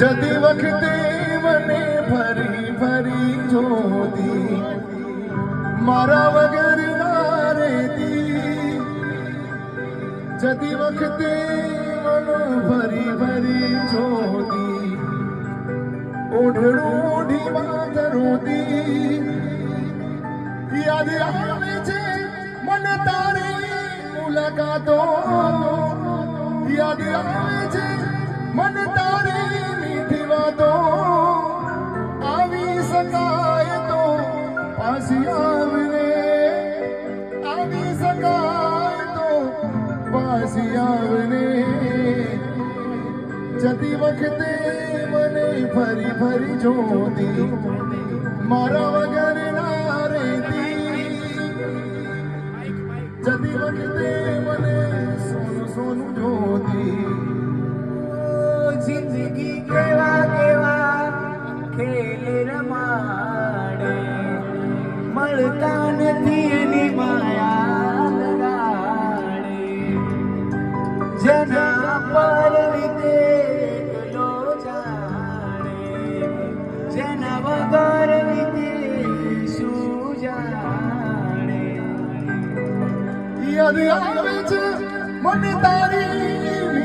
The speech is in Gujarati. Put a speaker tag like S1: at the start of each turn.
S1: જતી વખતે મને ફરી ફરી જોતી. મારા વગર ના જતી વખતે મને ફરી ફરી જોતી. ઓઢડું ઓઢી વાત યાદ આવે છે મને તારી મુલાકાતો. યાદ આવે છે મને તારી પાછી આવને જતી વખતે મને ફરી ફરી જોતી. મારા વગર ના રહેતી. જતી વખતે મને સોનું સોનું જોતી.
S2: જિંદગી કેવા કેવા ખેલ રમાડે, મળતા જેના પર રીતે એકલો જાણે જેના વગર રીતે શું જાણે
S1: આવે છે મને તારી